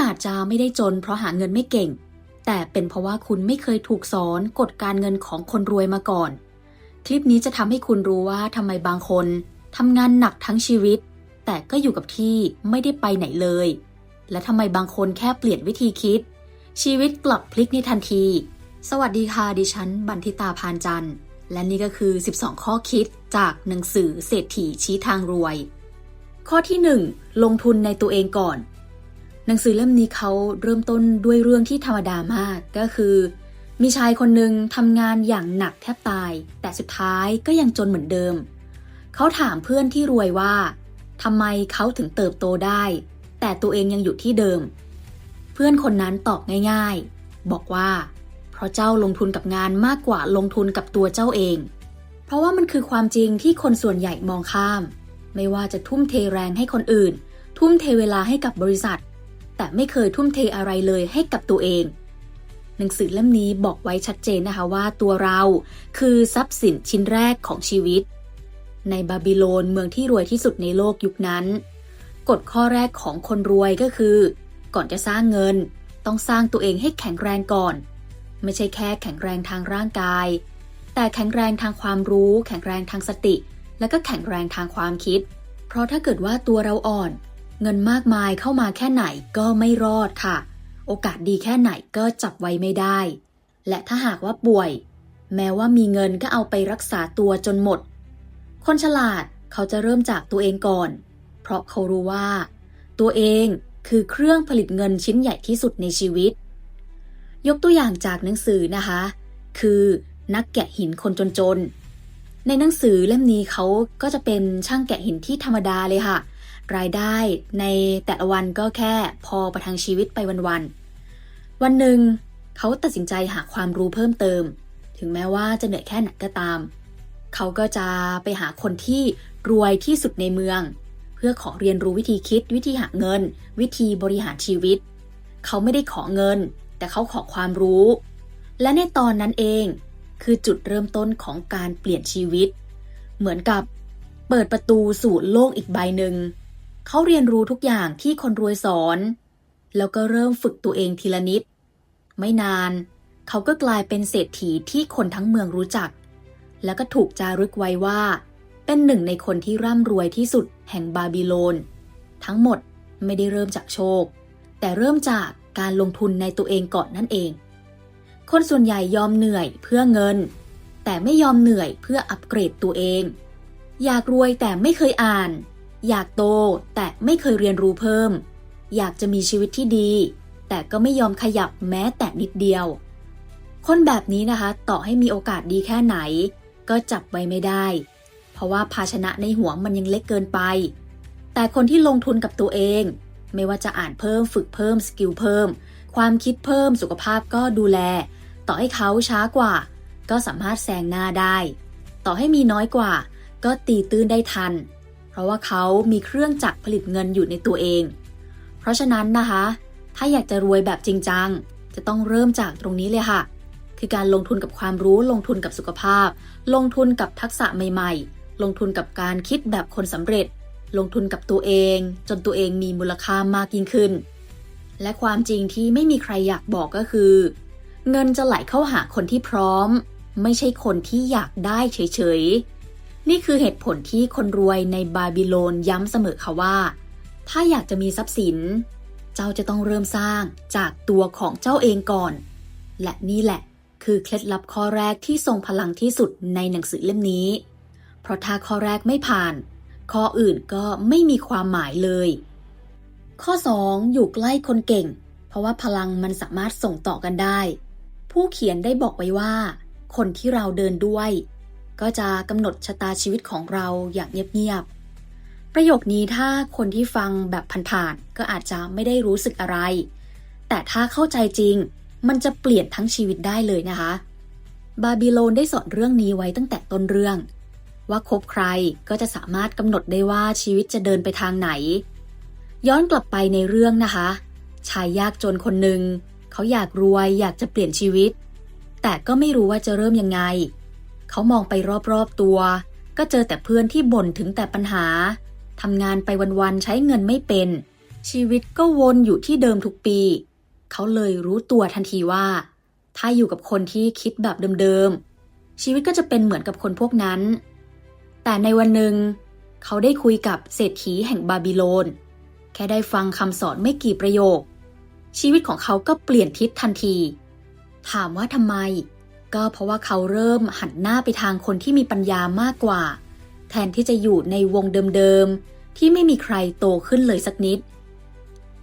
อาจจะไม่ได้จนเพราะหาเงินไม่เก่ง แต่เป็นเพราะว่าคุณไม่เคยถูกสอนกฎการเงินของคนรวยมาก่อน คลิปนี้จะทำให้คุณรู้ว่าทำไมบางคนทำงานหนักทั้งชีวิต แต่ก็อยู่กับที่ไม่ได้ไปไหนเลย และทำไมบางคนแค่เปลี่ยนวิธีคิด ชีวิตกลับพลิกในทันที สวัสดีค่ะดิฉัน บันทิตาพานจันทร์ และนี่ก็คือ 12 ข้อคิดจากหนังสือเศรษฐีชี้ทางรวย ข้อที่ 1 ลงทุนในตัวเองก่อน หนังสือเล่มนี้เขาเริ่มต้นด้วยเรื่องที่ธรรมดามากก็คือ มีชายคนหนึ่งทำงานอย่างหนักแทบตาย แต่สุดท้ายก็ยังจนเหมือนเดิม เขาถามเพื่อนที่รวยว่าทำไมเขาถึงเติบโตได้ แต่ตัวเองยังอยู่ที่เดิม เพื่อนคนนั้นตอบง่าย ๆ บอกว่า เพราะเจ้าลงทุนกับงานมากกว่าลงทุนกับตัวเจ้าเอง เพราะว่ามันคือความจริงที่คนส่วนใหญ่มองข้าม ไม่ว่าจะทุ่มเทแรงให้คนอื่น ทุ่มเทเวลาให้กับบริษัท แต่ไม่เคยทุ่มเทอะไรเลยให้กับตัวเอง หนังสือเล่มนี้บอกไว้ชัดเจนนะคะว่าตัวเราคือทรัพย์สินชิ้นแรกของชีวิต ในบาบิโลนเมืองที่รวยที่สุดในโลกยุคนั้น กฎข้อแรกของคนรวยก็คือ ก่อนจะสร้างเงิน ต้องสร้างตัวเองให้แข็งแรงก่อน ไม่ใช่แค่แข็งแรงทางร่างกาย แต่แข็งแรงทางความรู้ แข็งแรงทางสติ และก็แข็งแรงทางความคิด เพราะถ้าเกิดว่าตัวเราอ่อน เงินมากมายเข้ามาแค่ไหนก็ไม่รอดค่ะ โอกาสดีแค่ไหนก็จับไว้ไม่ได้ และถ้าหากว่าป่วย แม้ว่ามีเงินก็เอาไปรักษาตัวจนหมด คนฉลาดเขาจะเริ่มจากตัวเองก่อน เพราะเขารู้ว่า ตัวเองคือเครื่องผลิตเงินชิ้นใหญ่ที่สุดในชีวิต ยกตัวอย่างจากหนังสือนะคะ คือนักแกะหินคนจนๆในหนังสือเล่มนี้เขาก็จะเป็นช่างแกะหินที่ธรรมดาเลยค่ะ รายได้ในแต่ละวันก็แค่พอประทังชีวิตไปวันๆ วันหนึ่งเขาตัดสินใจหาความรู้เพิ่มเติม ถึงแม้ว่าจะเหนื่อยแค่ไหนก็ตาม เขาก็จะไปหาคนที่รวยที่สุดในเมือง เพื่อขอเรียนรู้วิธีคิด วิธีหาเงิน วิธีบริหารชีวิต เขาไม่ได้ขอเงิน แต่เขาขอความรู้ และในตอนนั้นเองคือจุดเริ่มต้นของการเปลี่ยนชีวิต เหมือนกับเปิดประตูสู่โลกอีกใบหนึ่ง เขาเรียนรู้ทุกอย่างที่คนรวยสอน แล้วก็เริ่มฝึกตัวเองทีละนิด ไม่นาน เขาก็กลายเป็นเศรษฐีที่คนทั้งเมืองรู้จัก แล้วก็ถูกจารึกไว้ว่า เป็นหนึ่งในคนที่ร่ำรวยที่สุดแห่งบาบิโลน ทั้งหมดไม่ได้เริ่มจากโชค แต่เริ่มจากการลงทุนในตัวเองก่อนนั่นเอง คนส่วนใหญ่ยอมเหนื่อยเพื่อเงิน แต่ไม่ยอมเหนื่อยเพื่ออัปเกรดตัวเอง อยากรวยแต่ไม่เคยอ่าน อยากโตแต่ไม่เคยเรียนรู้เพิ่ม อยากจะมีชีวิตที่ดี แต่ก็ไม่ยอมขยับแม้แต่นิดเดียว คนแบบนี้นะคะ ต่อให้มีโอกาสดีแค่ไหน ก็จับไว้ไม่ได้ เพราะว่าภาชนะในหัวมันยังเล็กเกินไป แต่คนที่ลงทุนกับตัวเอง ไม่ว่าจะอ่านเพิ่มฝึกเพิ่มสกิลเพิ่ม ความคิดเพิ่มสุขภาพก็ดูแล ต่อให้เขาช้ากว่า ก็สามารถแซงหน้าได้ ต่อให้มีน้อยกว่า ก็ตีตื้นได้ทัน ราะว่าเขามีเครื่องจักรผลิตเงินอยู่ในตัวเอง เพราะฉะนั้นนะคะ ถ้าอยากจะรวยแบบจริงจัง จะต้องเริ่มจากตรงนี้เลยค่ะ คือการลงทุนกับความรู้ลงทุนกับสุขภาพ ลงทุนกับทักษะใหม่ ๆ ลงทุนกับการคิดแบบคนสำเร็จ ลงทุนกับตัวเอง จนตัวเองมีมูลค่ามากยิ่งขึ้น และความจริงที่ไม่มีใครอยากบอกก็คือ เงินจะไหลเข้าหาคนที่พร้อม ไม่ใช่คนที่อยากได้เฉยๆ นี่คือเหตุผลที่คนรวยในบาบิโลนย้ำเสมอค่ะว่า ถ้าอยากจะมีทรัพย์สิน เจ้าจะต้องเริ่มสร้างจากตัวของเจ้าเองก่อน และนี่แหละคือเคล็ดลับข้อแรกที่ทรงพลังที่สุดในหนังสือเล่มนี้ เพราะถ้าข้อแรกไม่ผ่าน ข้ออื่นก็ไม่มีความหมายเลย ข้อ 2 อยู่ใกล้คนเก่ง เพราะว่าพลังมันสามารถส่งต่อกันได้ ผู้เขียนได้บอกไว้ว่า คนที่เราเดินด้วย ก็จะกำหนดชะตาชีวิตของเราอย่างเงียบๆ ประโยคนี้ถ้าคนที่ฟังแบบผ่านๆ ก็อาจจะไม่ได้รู้สึกอะไร แต่ถ้าเข้าใจจริง มันจะเปลี่ยนทั้งชีวิตได้เลยนะคะ บาบิโลนได้สอนเรื่องนี้ไว้ตั้งแต่ต้นเรื่อง ว่าคบใครก็จะสามารถกำหนดได้ว่าชีวิตจะเดินไปทางไหน ย้อนกลับไปในเรื่องนะคะ ชายยากจนคนหนึ่งเขาอยากรวยอยากจะเปลี่ยนชีวิต แต่ก็ไม่รู้ว่าจะเริ่มยังไง เขามองไปรอบๆตัว ก็เจอแต่เพื่อนที่บ่นถึงแต่ปัญหาทำงานไปวันๆใช้เงินไม่เป็น ชีวิตก็วนอยู่ที่เดิมทุกปี เขาเลยรู้ตัวทันทีว่า ถ้าอยู่กับคนที่คิดแบบเดิมๆ ชีวิตก็จะเป็นเหมือนกับคนพวกนั้น แต่ในวันหนึ่ง เขาได้คุยกับเศรษฐีแห่งบาบิโลน แค่ได้ฟังคำสอนไม่กี่ประโยค ชีวิตของเขาก็เปลี่ยนทิศทันที ถามว่าทำไม ก็เพราะว่าเขาเริ่มหันหน้าไปทางคนที่มีปัญญามากกว่า แทนที่จะอยู่ในวงเดิมๆ ที่ไม่มีใครโตขึ้นเลยสักนิด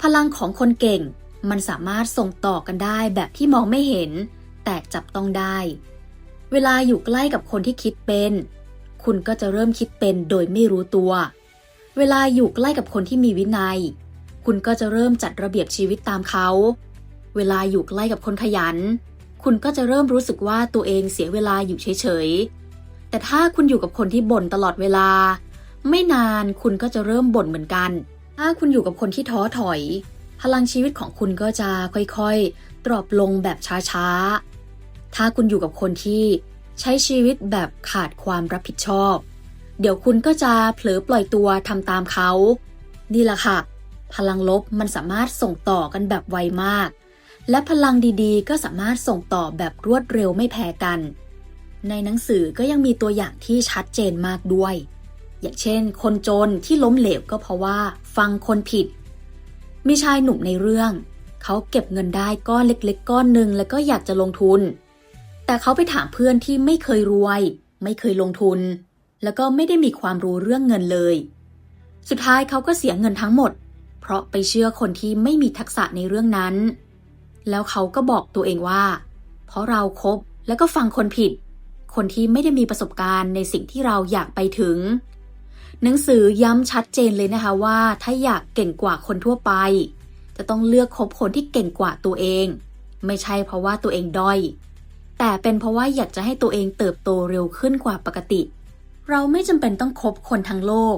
พลังของคนเก่งมันสามารถส่งต่อกันได้แบบที่มองไม่เห็น แต่จับต้องได้ เวลาอยู่ใกล้กับคนที่คิดเป็น คุณก็จะเริ่มคิดเป็นโดยไม่รู้ตัว เวลาอยู่ใกล้กับคนที่มีวินัย คุณก็จะเริ่มจัดระเบียบชีวิตตามเขา เวลาอยู่ใกล้กับคนขยัน คุณก็จะเริ่มรู้สึกว่าตัวเองเสียเวลาอยู่เฉยๆ แต่ถ้าคุณอยู่กับคนที่บ่นตลอดเวลา ไม่นานคุณก็จะเริ่มบ่นเหมือนกัน ถ้าคุณอยู่กับคนที่ท้อถอย พลังชีวิตของคุณก็จะค่อยๆ ตรอบลงแบบช้าๆ ถ้าคุณอยู่กับคนที่ใช้ชีวิตแบบขาดความรับผิดชอบ เดี๋ยวคุณก็จะเผลอปล่อยตัวทำตามเขา นี่แหละค่ะ พลังลบมันสามารถส่งต่อกันแบบไวมาก และพลังดีๆ ก็สามารถส่งต่อแบบรวดเร็วไม่แพ้กัน ในหนังสือก็ยังมีตัวอย่างที่ชัดเจนมากด้วย อย่างเช่น คนจนที่ล้มเหลวก็เพราะว่า ฟังคนผิด มีชายหนุ่มในเรื่อง เขาเก็บเงินได้ก้อนเล็กๆ ก้อนหนึ่งแล้วก็อยากจะลงทุน แต่เขาไปถามเพื่อนที่ไม่เคยรวย ไม่เคยลงทุน แล้วก็ไม่ได้มีความรู้เรื่องเงินเลย สุดท้ายเขาก็เสียเงินทั้งหมด เพราะไปเชื่อคนที่ไม่มีทักษะในเรื่องนั้น แล้วเขาก็บอกตัวเองว่า เพราะเราครบแล้วก็ฟังคนผิด คนที่ไม่ได้มีประสบการณ์ในสิ่งที่เราอยากไปถึง หนังสือย้ำชัดเจนเลยนะคะว่าถ้าอยากเก่งกว่าคนทั่วไป จะต้องเลือกคบคนที่เก่งกว่าตัวเอง ไม่ใช่เพราะว่าตัวเองด้อย แต่เป็นเพราะว่าอยากจะให้ตัวเองเติบโตเร็วขึ้นกว่าปกติ เราไม่จำเป็นต้องคบคนทั้งโลก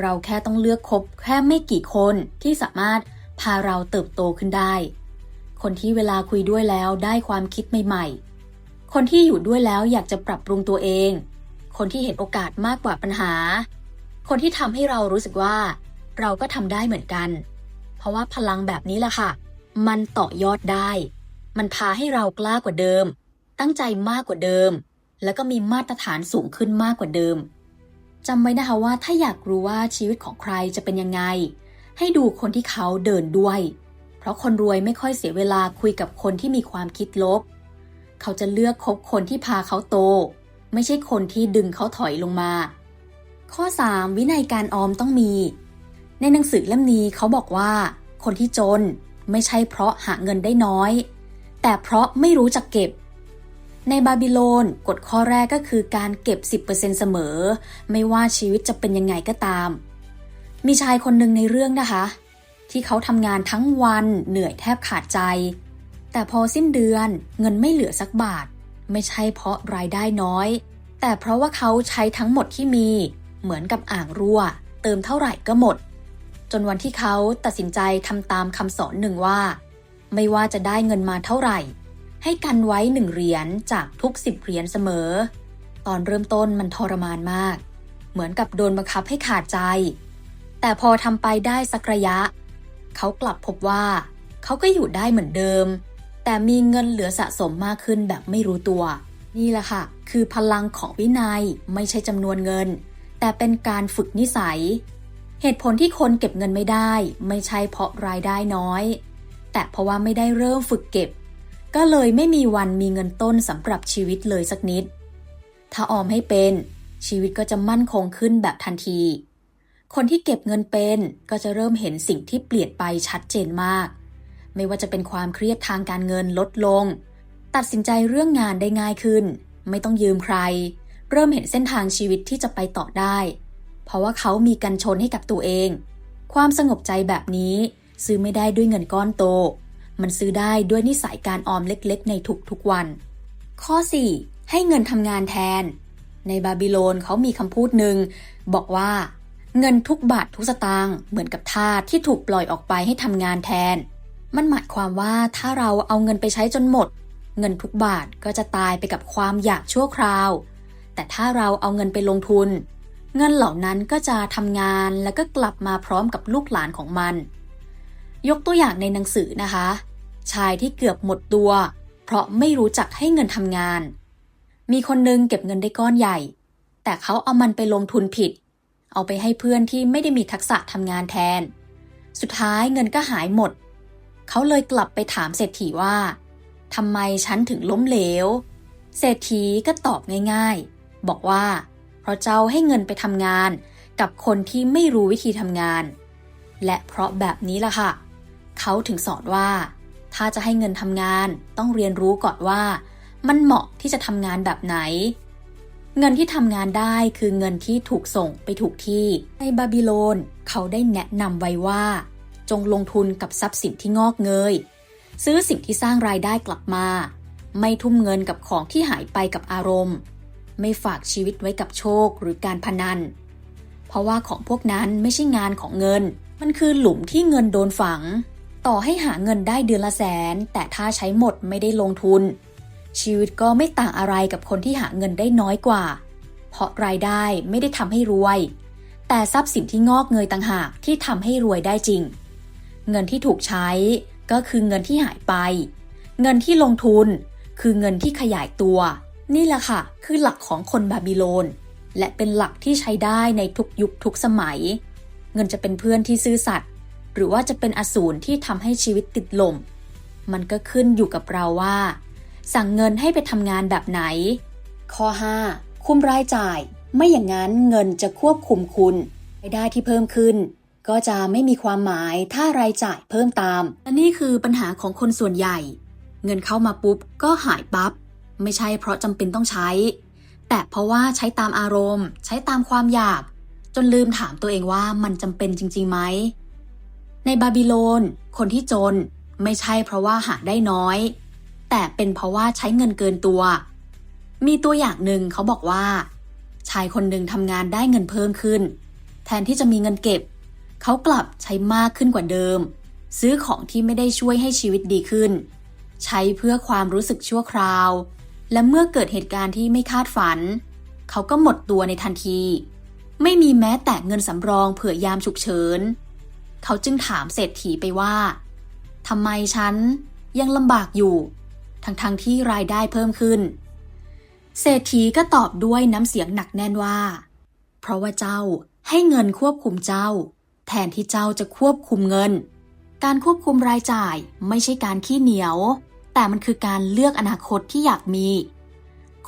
เราแค่ต้องเลือกคบแค่ไม่กี่คนที่สามารถพาเราเติบโตขึ้นได้ คนที่เวลาคุยด้วยแล้วได้ความคิดใหม่ ๆ คนที่อยู่ด้วยแล้วอยากจะปรับปรุงตัวเอง คนที่เห็นโอกาสมากกว่าปัญหา คนที่ทำให้เรารู้สึกว่า เราก็ทำได้เหมือนกัน เพราะว่าพลังแบบนี้แหละค่ะ มันต่อยอดได้ มันพาให้เรากล้ากว่าเดิม ตั้งใจมากกว่าเดิม แล้วก็มีมาตรฐานสูงขึ้นมากกว่าเดิมจำไว้นะคะว่าถ้าอยากรู้ว่าชีวิตของใครจะเป็นยังไง ให้ดูคนที่เขาเดินด้วย ราะคนรวยไม่ค่อยเสียเวลาคุยกับคนที่มีความคิดลบ เขาจะเลือกคบคนที่พาเขาโต ไม่ใช่คนที่ดึงเขาถอยลงมา ข้อ 3 วินัยการออมต้องมี ในหนังสือเล่มนี้เขาบอกว่า คนที่จนไม่ใช่เพราะหาเงินได้น้อย แต่เพราะไม่รู้จักเก็บ ในบาบิโลนกฎข้อแรกก็คือการเก็บ 10%เสมอ ไม่ว่าชีวิตจะเป็นยังไงก็ตาม มีชายคนหนึ่งในเรื่องนะคะ ที่เขาทำงานทั้งวันเหนื่อยแทบขาดใจ แต่พอสิ้นเดือนเงินไม่เหลือสักบาท ไม่ใช่เพราะรายได้น้อย แต่เพราะว่าเขาใช้ทั้งหมดที่มี เหมือนกับอ่างรั่ว เติมเท่าไหร่ก็หมด จนวันที่เขาตัดสินใจทำตามคำสอนหนึ่งว่า ไม่ว่าจะได้เงินมาเท่าไหร่ ให้กันไว้หนึ่งเหรียญจากทุกสิบเหรียญเสมอ ตอนเริ่มต้นมันทรมานมาก เหมือนกับโดนบังคับให้ขาดใจ แต่พอทำไปได้สักระยะ เขากลับพบว่า เขาก็อยู่ได้เหมือนเดิม แต่มีเงินเหลือสะสมมากขึ้นแบบไม่รู้ตัว นี่แหละค่ะ คือพลังของวินัยไม่ใช่จำนวนเงิน แต่เป็นการฝึกนิสัย เหตุผลที่คนเก็บเงินไม่ได้ ไม่ใช่เพราะรายได้น้อย แต่เพราะว่าไม่ได้เริ่มฝึกเก็บ ก็เลยไม่มีวันมีเงินต้นสำหรับชีวิตเลยสักนิด ถ้าออมให้เป็นชีวิตก็จะมั่นคงขึ้นแบบทันที คนที่เก็บเงินเป็นก็จะเริ่มเห็นสิ่งที่เปลี่ยนไปชัดเจนมาก ไม่ว่าจะเป็นความเครียดทางการเงินลดลง ตัดสินใจเรื่องงานได้ง่ายขึ้น ไม่ต้องยืมใคร เริ่มเห็นเส้นทางชีวิตที่จะไปต่อได้ เพราะว่าเขามีกันชนให้กับตัวเอง ความสงบใจแบบนี้ ซื้อไม่ได้ด้วยเงินก้อนโต มันซื้อได้ด้วยนิสัยการออมเล็กๆ ในทุกๆวัน ข้อ 4 ให้เงินทำงานแทน ในบาบิโลนเขามีคำพูดหนึ่งบอกว่า เงินทุกบาททุกสตางค์เหมือนกับทาสที่ถูกปล่อยออกไปให้ทำงานแทน มันหมายความว่าถ้าเราเอาเงินไปใช้จนหมด เงินทุกบาทก็จะตายไปกับความอยากชั่วคราว แต่ถ้าเราเอาเงินไปลงทุน เงินเหล่านั้นก็จะทำงานแล้วก็กลับมาพร้อมกับลูกหลานของมัน ยกตัวอย่างในหนังสือนะคะ ชายที่เกือบหมดตัว เพราะไม่รู้จักให้เงินทำงาน มีคนนึงเก็บเงินได้ก้อนใหญ่ แต่เขาเอามันไปลงทุนผิด เอาไปให้เพื่อนที่ไม่ได้มีทักษะทำงานแทน สุดท้ายเงินก็หายหมด เขาเลยกลับไปถามเศรษฐีว่าทำไมฉันถึงล้มเหลว เศรษฐีก็ตอบง่ายๆ บอกว่า เพราะเจ้าให้เงินไปทำงาน กับคนที่ไม่รู้วิธีทำงาน และเพราะแบบนี้ล่ะค่ะ เขาถึงสอนว่า ถ้าจะให้เงินทำงานต้องเรียนรู้ก่อนว่า มันเหมาะที่จะทำงานแบบไหน เงินที่ทำงานได้คือเงินที่ถูกส่งไปถูกที่ ในบาบิโลน เขาได้แนะนำไว้ว่า จงลงทุนกับทรัพย์สินที่งอกเงย ซื้อสิ่งที่สร้างรายได้กลับมา ไม่ทุ่มเงินกับของที่หายไปกับอารมณ์ ไม่ฝากชีวิตไว้กับโชคหรือการพนัน เพราะว่าของพวกนั้นไม่ใช่งานของเงิน มันคือหลุมที่เงินโดนฝัง ต่อให้หาเงินได้เดือนละแสน แต่ถ้าใช้หมดไม่ได้ลงทุน ชีวิตก็ไม่ต่างอะไรกับคนที่หาเงินได้น้อยกว่า เพราะรายได้ไม่ได้ทำให้รวย แต่ทรัพย์สินที่งอกเงยต่างหากที่ทำให้รวยได้จริง เงินที่ถูกใช้ก็คือเงินที่หายไป เงินที่ลงทุนคือเงินที่ขยายตัว นี่แหละค่ะ คือหลักของคนบาบิโลน และเป็นหลักที่ใช้ได้ในทุกยุคทุกสมัย เงินจะเป็นเพื่อนที่ซื่อสัตย์หรือว่าจะเป็นอสูรที่ทำให้ชีวิตติดลม มันก็ขึ้นอยู่กับเราว่า สั่งเงินให้ไปทำงานแบบไหน ข้อ 5. คุมรายจ่าย ไม่อย่างนั้นเงินจะควบคุมคุณรายได้ที่เพิ่มขึ้น ก็จะไม่มีความหมายถ้ารายจ่ายเพิ่มตามและนี่คือปัญหาของคนส่วนใหญ่ เงินเข้ามาปุ๊บก็หายปับ๊บไม่ใช่เพราะจำเป็นต้องใช้ แต่เพราะว่าใช้ตามอารมณ์ ใช้ตามความอยาก จนลืมถามตัวเองว่ามันจำเป็นจริงๆไหมในบาบิโลน คนที่จนไม่ใช่เพราะว่าหาได้น้อย แต่เป็นเพราะว่าใช้เงินเกินตัว มีตัวอย่างหนึ่งเขาบอกว่า ชายคนหนึ่งทำงานได้เงินเพิ่มขึ้น แทนที่จะมีเงินเก็บ เขากลับใช้มากขึ้นกว่าเดิม ซื้อของที่ไม่ได้ช่วยให้ชีวิตดีขึ้น ใช้เพื่อความรู้สึกชั่วคราว และเมื่อเกิดเหตุการณ์ที่ไม่คาดฝัน เขาก็หมดตัวในทันที ไม่มีแม้แต่เงินสำรองเผื่อยามฉุกเฉิน เขาจึงถามเศรษฐีไปว่าทำไมฉันยังลำบากอยู่ ทั้งๆทที่รายได้เพิ่มขึ้น เศรษฐีก็ตอบด้วยน้ำเสียงหนักแน่นว่า เพราะว่าเจ้าให้เงินควบคุมเจ้า แทนที่เจ้าจะควบคุมเงิน การควบคุมรายจ่ายไม่ใช่การขี้เหนียว แต่มันคือการเลือกอนาคตที่อยากมี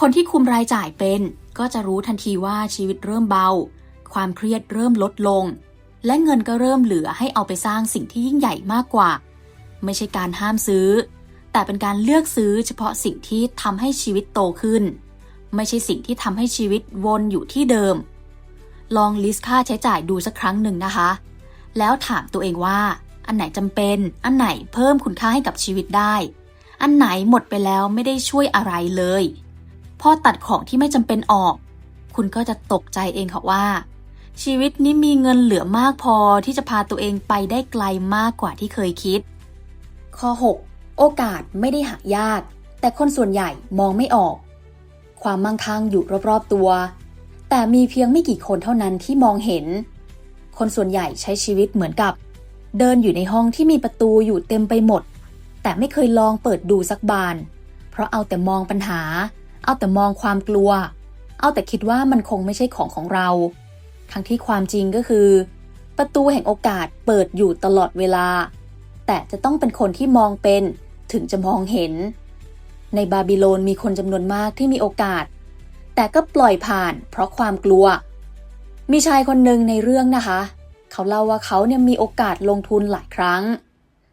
คนที่คุมรายจ่ายเป็นก็จะรู้ทันทีว่าชีวิตเริ่มเบา ความเครียดเริ่มลดลง และเงินก็เริ่มเหลือให้เอาไปสร้างสิ่งที่ยิ่งใหญ่มากกว่า ไม่ใช่การห้ามซื้อ แต่เป็นการเลือกซื้อเฉพาะสิ่งที่ทำให้ชีวิตโตขึ้น ไม่ใช่สิ่งที่ทำให้ชีวิตวนอยู่ที่เดิม ลองลิสต์ค่าใช้จ่ายดูสักครั้งหนึ่งนะคะ แล้วถามตัวเองว่า อันไหนจำเป็น อันไหนเพิ่มคุณค่าให้กับชีวิตได้ อันไหนหมดไปแล้วไม่ได้ช่วยอะไรเลย พอตัดของที่ไม่จำเป็นออก คุณก็จะตกใจเองค่ะว่า ชีวิตนี้มีเงินเหลือมากพอที่จะพาตัวเองไปได้ไกลมากกว่าที่เคยคิด ข้อ 6 โอกาสไม่ได้หายาก แต่คนส่วนใหญ่มองไม่ออก ความมั่งคั่งอยู่รอบๆตัว แต่มีเพียงไม่กี่คนเท่านั้นที่มองเห็น คนส่วนใหญ่ใช้ชีวิตเหมือนกับ เดินอยู่ในห้องที่มีประตูอยู่เต็มไปหมด แต่ไม่เคยลองเปิดดูสักบาน เพราะเอาแต่มองปัญหา เอาแต่มองความกลัว เอาแต่คิดว่ามันคงไม่ใช่ของของเรา ทั้งที่ความจริงก็คือ ประตูแห่งโอกาสเปิดอยู่ตลอดเวลาแต่จะต้องเป็นคนที่มองเป็น ถึงจะมองเห็น ในบาบิโลนมีคนจำนวนมากที่มีโอกาส แต่ก็ปล่อยผ่านเพราะความกลัว มีชายคนหนึ่งในเรื่องนะคะ เขาเล่าว่าเขาเนี่ยมีโอกาสลงทุนหลายครั้ง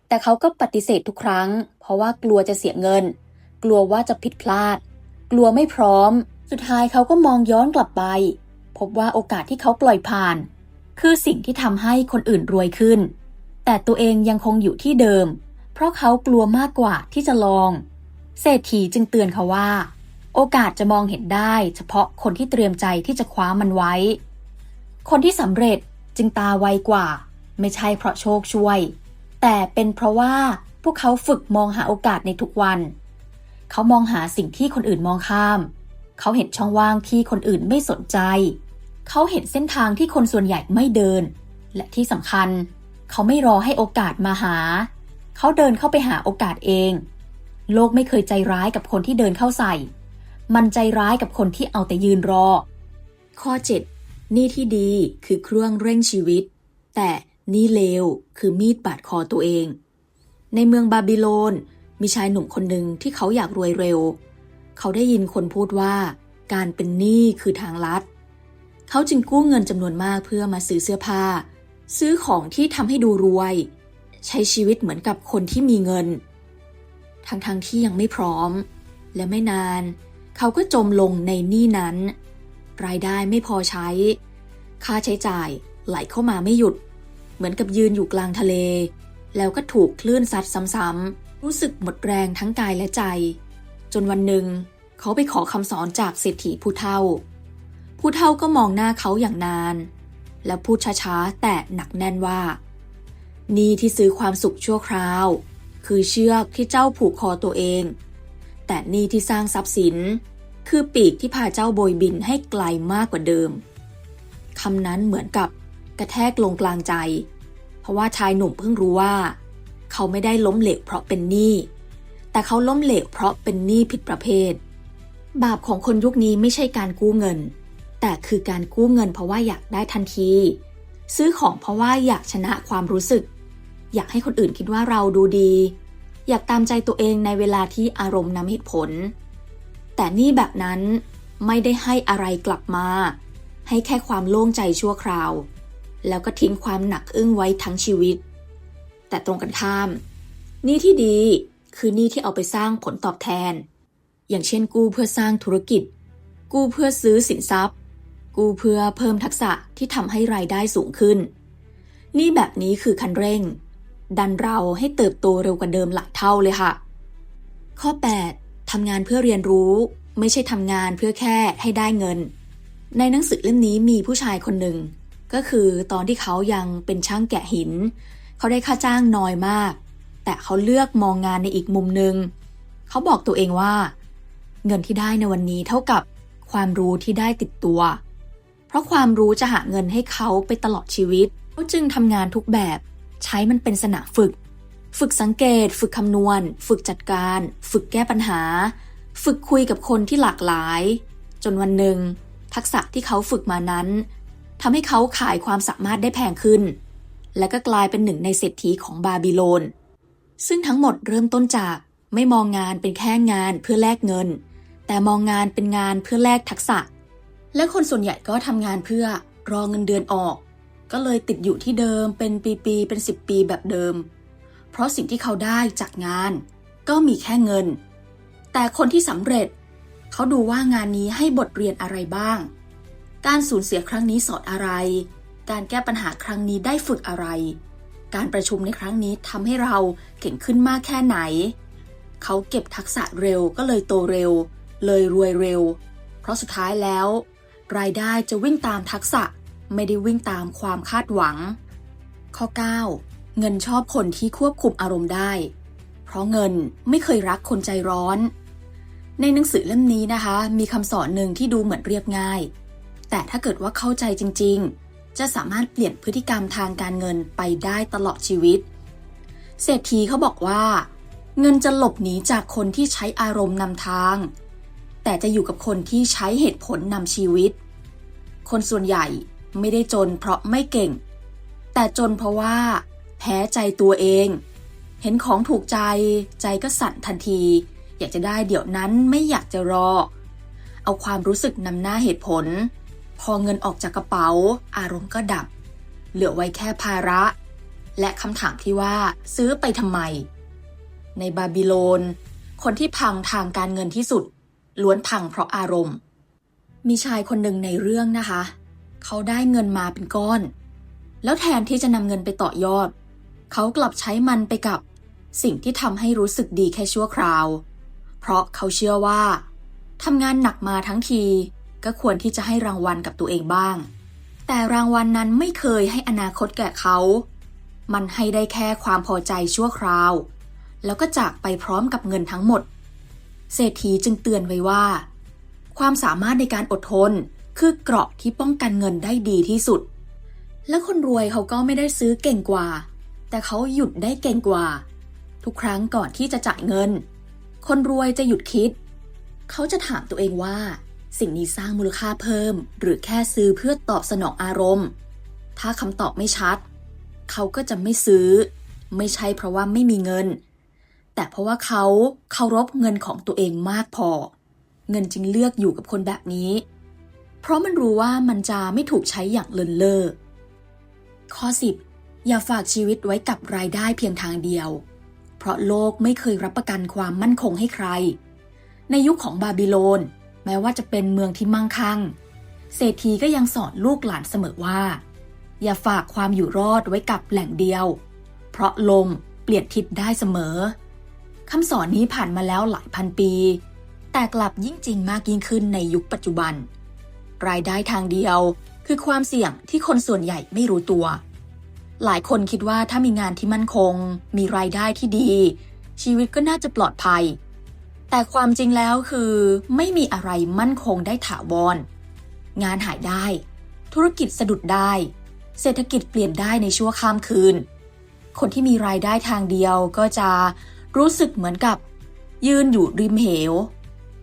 แต่เขาก็ปฏิเสธทุกครั้ง เพราะว่ากลัวจะเสียเงิน กลัวว่าจะผิดพลาด กลัวไม่พร้อม สุดท้ายเขาก็มองย้อนกลับไป พบว่าโอกาสที่เขาปล่อยผ่าน คือสิ่งที่ทำให้คนอื่นรวยขึ้นแต่ตัวเองยังคงอยู่ที่เดิม เพราะเขากลัวมากกว่าที่จะลอง เศรษฐีจึงเตือนเขาว่า โอกาสจะมองเห็นได้เฉพาะคนที่เตรียมใจที่จะคว้ามันไว้ คนที่สำเร็จจึงตาไวกว่า ไม่ใช่เพราะโชคช่วย แต่เป็นเพราะว่าพวกเขาฝึกมองหาโอกาสในทุกวัน เขามองหาสิ่งที่คนอื่นมองข้าม เขาเห็นช่องว่างที่คนอื่นไม่สนใจ เขาเห็นเส้นทางที่คนส่วนใหญ่ไม่เดิน และที่สำคัญเเขาไม่รอให้โอกาสมาหา เขาเดินเข้าไปหาโอกาสเอง โลกไม่เคยใจร้ายกับคนที่เดินเข้าใส่ มันใจร้ายกับคนที่เอาแต่ยืนรอ ข้อ 7 นี้ที่ดีคือเครื่องเร่งชีวิต แต่นี้เลวคือมีดบาดคอตัวเอง ในเมืองบาบิโลน มีชายหนุ่มคนหนึ่งที่เขาอยากรวยเร็ว เขาได้ยินคนพูดว่า การเป็นหนี้คือทางลัด เขาจึงกู้เงินจำนวนมากเพื่อมาซื้อเสื้อผ้า ซื้อของที่ทำให้ดูรวย ใช้ชีวิตเหมือนกับคนที่มีเงิน ทั้งๆทที่ยังไม่พร้อม และไม่นาน เขาก็จมลงในหนี้นั้น รายได้ไม่พอใช้ ค่าใช้จ่ายไหลเข้ามาไม่หยุด เหมือนกับยืนอยู่กลางทะเล แล้วก็ถูกคลื่นซัดซ้ำๆ รู้สึกหมดแรงทั้งกายและใจ จนวันหนึ่ง เขาไปขอคำสอนจากเศรษฐีผู้เฒ่า ผู้เฒ่าก็มองหน้าเขาอย่างนาน แล้วพูดช้าๆ แต่หนักแน่นว่า นี่ที่ซื้อความสุขชั่วคราว คือเชือกที่เจ้าผูกคอตัวเอง แต่นี่ที่สร้างทรัพย์สิน คือปีกที่พาเจ้าโบยบินให้ไกลมากกว่าเดิมคำนั้นเหมือนกับกระแทกลงกลางใจ เพราะว่าชายหนุ่มเพิ่งรู้ว่า เขาไม่ได้ล้มเหลวเพราะเป็นหนี้ แต่เขาล้มเหลวเพราะเป็นหนี้ผิดประเภท บาปของคนยุคนี้ไม่ใช่การกู้เงิน แต่คือการกู้เงินเพราะว่าอยากได้ทันที ซื้อของเพราะว่าอยากชนะความรู้สึก อยากให้คนอื่นคิดว่าเราดูดี อยากตามใจตัวเองในเวลาที่อารมณ์นำเหตุผล แต่นี่แบบนั้นไม่ได้ให้อะไรกลับมา ให้แค่ความโล่งใจชั่วคราว แล้วก็ทิ้งความหนักอึ้งไว้ทั้งชีวิต แต่ตรงกันข้าม นี่ที่ดีคือนี่ที่เอาไปสร้างผลตอบแทน อย่างเช่นกู้เพื่อสร้างธุรกิจ กู้เพื่อซื้อสินทรัพย์ กู้เพื่อเพิ่มทักษะที่ทำให้รายได้สูงขึ้น นี่แบบนี้คือคันเร่ง ดันเราให้เติบโตเร็วกว่าเดิมหลายเท่าเลยค่ะ ข้อ 8ทำงานเพื่อเรียนรู้ ไม่ใช่ทำงานเพื่อแค่ให้ได้เงิน ในหนังสือเล่มนี้มีผู้ชายคนหนึ่ง ก็คือตอนที่เขายังเป็นช่างแกะหิน เขาได้ค่าจ้างน้อยมาก แต่เขาเลือกมองงานในอีกมุมหนึ่งเขาบอกตัวเองว่า เงินที่ได้ในวันนี้เท่ากับความรู้ที่ได้ติดตัว เพราะความรู้จะหาเงินให้เขาไปตลอดชีวิตเขาจึงทำงานทุกแบบ ใช้มันเป็นสนามฝึก ฝึกสังเกต ฝึกคำนวณ ฝึกจัดการ ฝึกแก้ปัญหา ฝึกคุยกับคนที่หลากหลาย จนวันหนึ่ง ทักษะที่เขาฝึกมานั้นทำให้เขาขายความสามารถได้แพงขึ้น และก็กลายเป็นหนึ่งในเศรษฐีของบาบิโลน ซึ่งทั้งหมดเริ่มต้นจากไม่มองงานเป็นแค่งานเพื่อแลกเงิน แต่มองงานเป็นงานเพื่อแลกทักษะ และคนส่วนใหญ่ก็ทำงานเพื่อรอเงินเดือนออก ก็เลยติดอยู่ที่เดิมเป็นปีๆเป็น 10 ปีแบบเดิม เพราะสิ่งที่เขาได้จากงาน ก็มีแค่เงิน แต่คนที่สำเร็จ เขาดูว่างานนี้ให้บทเรียนอะไรบ้าง การสูญเสียครั้งนี้สอนอะไร การแก้ปัญหาครั้งนี้ได้ฝึกอะไร การประชุมในครั้งนี้ทำให้เราเก่งขึ้นมากแค่ไหน เขาเก็บทักษะเร็วก็เลยโตเร็ว เลยรวยเร็ว เพราะสุดท้ายแล้ว รายได้จะวิ่งตามทักษะ ไม่ได้วิ่งตามความคาดหวัง ข้อ 9 เงินชอบคนที่ควบคุมอารมณ์ได้ เพราะเงินไม่เคยรักคนใจร้อน ในหนังสือเล่มนี้นะคะ มีคำสอนหนึ่งที่ดูเหมือนเรียบง่าย แต่ถ้าเกิดว่าเข้าใจจริง ๆ จะสามารถเปลี่ยนพฤติกรรมทางการเงินไปได้ตลอดชีวิต เศรษฐีเขาบอกว่า เงินจะหลบหนีจากคนที่ใช้อารมณ์นำทาง แต่จะอยู่กับคนที่ใช้เหตุผลนำชีวิต คนส่วนใหญ่ ไม่ได้จนเพราะไม่เก่ง แต่จนเพราะว่า แพ้ใจตัวเอง เห็นของถูกใจใจก็สั่นทันที อยากจะได้เดี๋ยวนั้นไม่อยากจะรอ เอาความรู้สึกนำหน้าเหตุผล พอเงินออกจากกระเป๋า อารมณ์ก็ดับ เหลือไว้แค่ภาระ และคำถามที่ว่าซื้อไปทำไม ในบาบิโลน คนที่พังทางการเงินที่สุด ล้วนพังเพราะอารมณ์มีชายคนหนึ่งในเรื่องนะคะ เขาได้เงินมาเป็นก้อน แล้วแทนที่จะนำเงินไปต่อยอด เขากลับใช้มันไปกับสิ่งที่ทำให้รู้สึกดีแค่ชั่วคราว เพราะเขาเชื่อว่าทำงานหนักมาทั้งที ก็ควรที่จะให้รางวัลกับตัวเองบ้าง แต่รางวัลนนั้นไม่เคยให้อนาคตแก่เขา มันให้ได้แค่ความพอใจชั่วคราว แล้วก็จากไปพร้อมกับเงินทั้งหมด เศรษฐีจึงเตือนไว้ว่า ความสามารถในการอดทน คือเกราะที่ป้องกันเงินได้ดีที่สุด และคนรวยเขาก็ไม่ได้ซื้อเก่งกว่า แต่เขาหยุดได้เก่งกว่า ทุกครั้งก่อนที่จะจ่ายเงิน คนรวยจะหยุดคิด เขาจะถามตัวเองว่า สิ่งนี้สร้างมูลค่าเพิ่ม หรือแค่ซื้อเพื่อตอบสนองอารมณ์ ถ้าคำตอบไม่ชัด เขาก็จะไม่ซื้อ ไม่ใช่เพราะว่าไม่มีเงิน แต่เพราะว่าเขาเคารพเงินของตัวเองมากพอ เงินจึงเลือกอยู่กับคนแบบนี้ เพราะมันรู้ว่ามันจะไม่ถูกใช้อย่างเลินเล่อข้อ 10 อย่าฝากชีวิตไว้กับรายได้เพียงทางเดียว เพราะโลกไม่เคยรับประกันความมั่นคงให้ใคร ในยุคของบาบิโลน แม้ว่าจะเป็นเมืองที่มั่งคั่ง เศรษฐีก็ยังสอนลูกหลานเสมอว่า อย่าฝากความอยู่รอดไว้กับแหล่งเดียว เพราะลมเปลี่ยนทิศได้เสมอคำสอนนี้ผ่านมาแล้วหลายพันปี แต่กลับยิ่งจริงมากยิ่งขึ้นในยุคปัจจุบัน รายได้ทางเดียว คือความเสี่ยงที่คนส่วนใหญ่ไม่รู้ตัว หลายคนคิดว่าถ้ามีงานที่มั่นคง มีรายได้ที่ดี ชีวิตก็น่าจะปลอดภัย แต่ความจริงแล้วคือ ไม่มีอะไรมั่นคงได้ถาวร งานหายได้ ธุรกิจสะดุดได้ เศรษฐกิจเปลี่ยนได้ในชั่วข้ามคืน คนที่มีรายได้ทางเดียวก็จะรู้สึกเหมือนกับ ยืนอยู่ริมเหว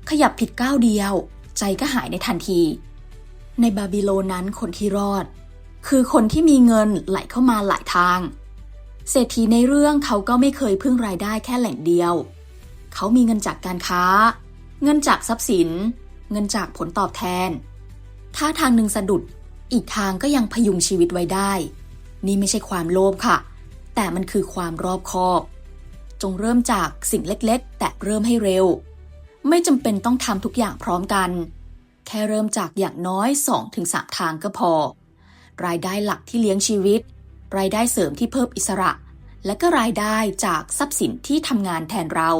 ขยับผิดก้าวเดียว ใจก็หายในทันที ในบาบิโลนนั้นคนที่รอด คือคนที่มีเงินไหลเข้ามาหลายทาง เศรษฐีในเรื่องเขาก็ไม่เคยพึ่งรายได้แค่แหล่งเดียว เขามีเงินจากการค้า เงินจากทรัพย์สิน เงินจากผลตอบแทน ถ้าทางหนึ่งสะดุดอีกทางก็ยังพยุงชีวิตไว้ได้ นี่ไม่ใช่ความโลภค่ะ แต่มันคือความรอบคอบ จงเริ่มจากสิ่งเล็กๆ แต่เริ่มให้เร็ว ไม่จำเป็นต้องทำทุกอย่างพร้อมกัน แค่เริ่มจากอย่างน้อย 2-3 ทางก็พอ รายได้หลักที่เลี้ยงชีวิต รายได้เสริมที่เพิ่มอิสระ และก็รายได้จากทรัพย์สินที่ทำงานแทนเรา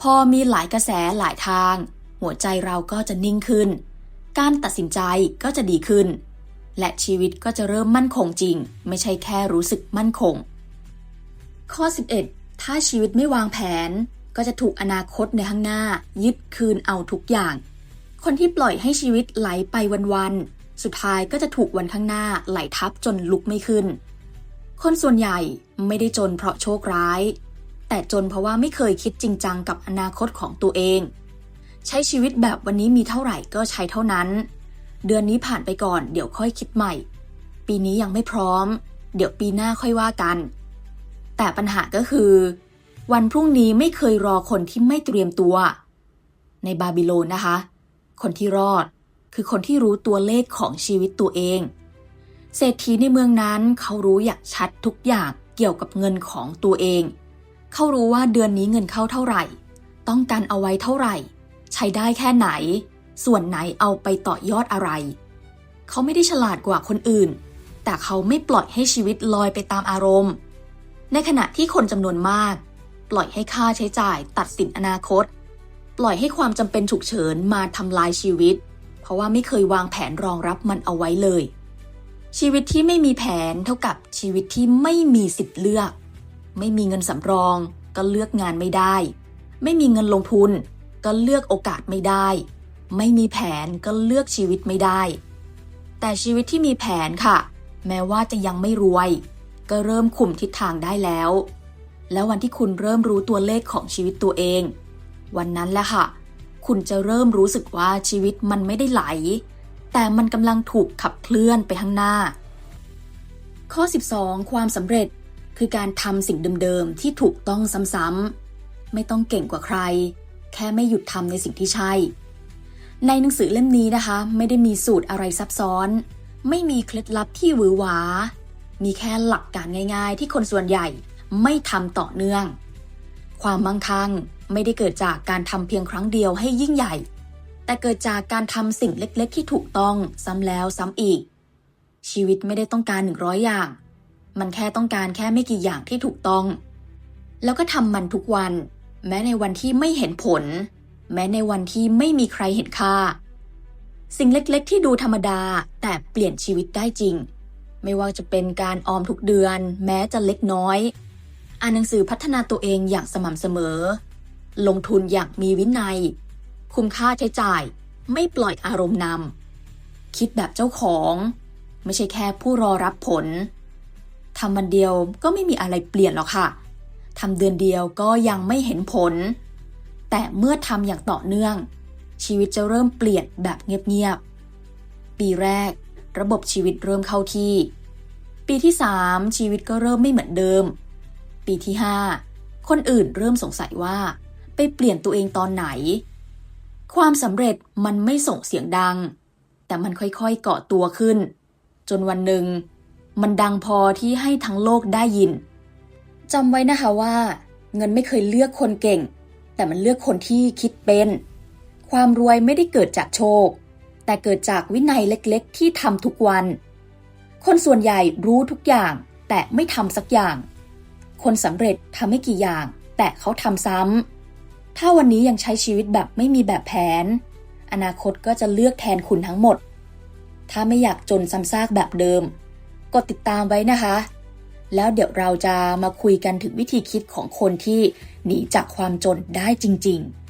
พอมีหลายกระแสหลายทาง หัวใจเราก็จะนิ่งขึ้น การตัดสินใจก็จะดีขึ้น และชีวิตก็จะเริ่มมั่นคงจริง ไม่ใช่แค่รู้สึกมั่นคง ข้อ 11 ถ้าชีวิตไม่วางแผนก็จะถูกอนาคตในข้างหน้า ยึดคืนเอาทุกอย่าง คนที่ปล่อยให้ชีวิตไหลไปวันๆ สุดท้ายก็จะถูกวันข้างหน้าไหลทับจนลุกไม่ขึ้น คนส่วนใหญ่ไม่ได้จนเพราะโชคร้าย แต่จนเพราะว่าไม่เคยคิดจริงจังกับอนาคตของตัวเอง ใช้ชีวิตแบบวันนี้มีเท่าไหร่ก็ใช้เท่านั้น เดือนนี้ผ่านไปก่อนเดี๋ยวค่อยคิดใหม่ ปีนี้ยังไม่พร้อม เดี๋ยวปีหน้าค่อยว่ากัน แต่ปัญหาก็คือ วันพรุ่งนี้ไม่เคยรอคนที่ไม่เตรียมตัว ในบาบิโลนนะคะ คนที่รอด คือคนที่รู้ตัวเลขของชีวิตตัวเอง เศรษฐีในเมืองนั้นเขารู้อย่างชัดทุกอย่างเกี่ยวกับเงินของตัวเอง เขารู้ว่าเดือนนี้เงินเข้าเท่าไหร่ ต้องการเอาไว้เท่าไหร่ ใช้ได้แค่ไหน ส่วนไหนเอาไปต่อยอดอะไร เขาไม่ได้ฉลาดกว่าคนอื่น แต่เขาไม่ปล่อยให้ชีวิตลอยไปตามอารมณ์ ในขณะที่คนจำนวนมาก ปล่อยให้ค่าใช้จ่ายตัดสินอนาคต ปล่อยให้ความจำเป็นฉุกเฉินมาทำลายชีวิต เพราะว่าไม่เคยวางแผนรองรับมันเอาไว้เลย ชีวิตที่ไม่มีแผนเท่ากับชีวิตที่ไม่มีสิทธิ์เลือก ไม่มีเงินสำรอง ก็เลือกงานไม่ได้ ไม่มีเงินลงทุน ก็เลือกโอกาสไม่ได้ ไม่มีแผนก็เลือกชีวิตไม่ได้ แต่ชีวิตที่มีแผนค่ะ แม้ว่าจะยังไม่รวย ก็เริ่มคุมทิศทางได้แล้ว แล้ววันที่คุณเริ่มรู้ตัวเลขของชีวิตตัวเอง วันนั้นแหละค่ะ คุณจะเริ่มรู้สึกว่าชีวิตมันไม่ได้ไหล แต่มันกำลังถูกขับเคลื่อนไปข้างหน้า ข้อ 12 ความสำเร็จคือการทำสิ่งเดิมๆที่ถูกต้องซ้ำๆไม่ต้องเก่งกว่าใคร แค่ไม่หยุดทำในสิ่งที่ใช่ ในหนังสือเล่มนี้นะคะ ไม่ได้มีสูตรอะไรซับซ้อน ไม่มีเคล็ดลับที่หวือหวา มีแค่หลักการง่าย ๆ ที่คนส่วนใหญ่ไม่ทำต่อเนื่อง ความมั่งคั่ง ไม่ได้เกิดจากการทำเพียงครั้งเดียวให้ยิ่งใหญ่ แต่เกิดจากการทำสิ่งเล็กๆ ที่ถูกต้องซ้ำแล้วซ้ำอีก ชีวิตไม่ได้ต้องการหนึ่งร้อยอย่าง มันแค่ต้องการแค่ไม่กี่อย่างที่ถูกต้อง แล้วก็ทำมันทุกวัน แม้ในวันที่ไม่เห็นผล แม้ในวันที่ไม่มีใครเห็นค่า สิ่งเล็กๆ ที่ดูธรรมดาแต่เปลี่ยนชีวิตได้จริง ไม่ว่าจะเป็นการออมทุกเดือน แม้จะเล็กน้อย อ่านหนังสือพัฒนาตัวเองอย่างสม่ำเสมอ ลงทุนอย่างมีวินัย คุ้มค่าใช้จ่าย ไม่ปล่อยอารมณ์นำคิดแบบเจ้าของ ไม่ใช่แค่ผู้รอรับผลทำวันเดียวก็ไม่มีอะไรเปลี่ยนหรอกค่ะทำเดือนเดียวก็ยังไม่เห็นผล แต่เมื่อทำอย่างต่อเนื่อง ชีวิตจะเริ่มเปลี่ยนแบบเงียบๆ ปีแรก ระบบชีวิตเริ่มเข้าที่ ปีที่ 3 ชีวิตก็เริ่มไม่เหมือนเดิม ปีที่ 5 คนอื่นเริ่มสงสัยว่า ไปเปลี่ยนตัวเองตอนไหน ความสำเร็จมันไม่ส่งเสียงดัง แต่มันค่อยๆเกาะตัวขึ้น จนวันหนึ่ง มันดังพอที่ให้ทั้งโลกได้ยินจำไว้นะคะว่า เงินไม่เคยเลือกคนเก่ง แต่มันเลือกคนที่คิดเป็น ความรวยไม่ได้เกิดจากโชค แต่เกิดจากวินัยเล็กๆ ที่ทำทุกวัน คนส่วนใหญ่รู้ทุกอย่าง แต่ไม่ทำสักอย่าง คนสำเร็จทำไม่กี่อย่าง แต่เขาทำซ้ำ ถ้าวันนี้ยังใช้ชีวิตแบบไม่มีแบบแผน อนาคตก็จะเลือกแทนคุณทั้งหมด ถ้าไม่อยากจนซ้ำซากแบบเดิม กดติดตามไว้นะคะ แล้วเดี๋ยวเราจะมาคุยกันถึงวิธีคิดของคนที่หนีจากความจนได้จริง ๆ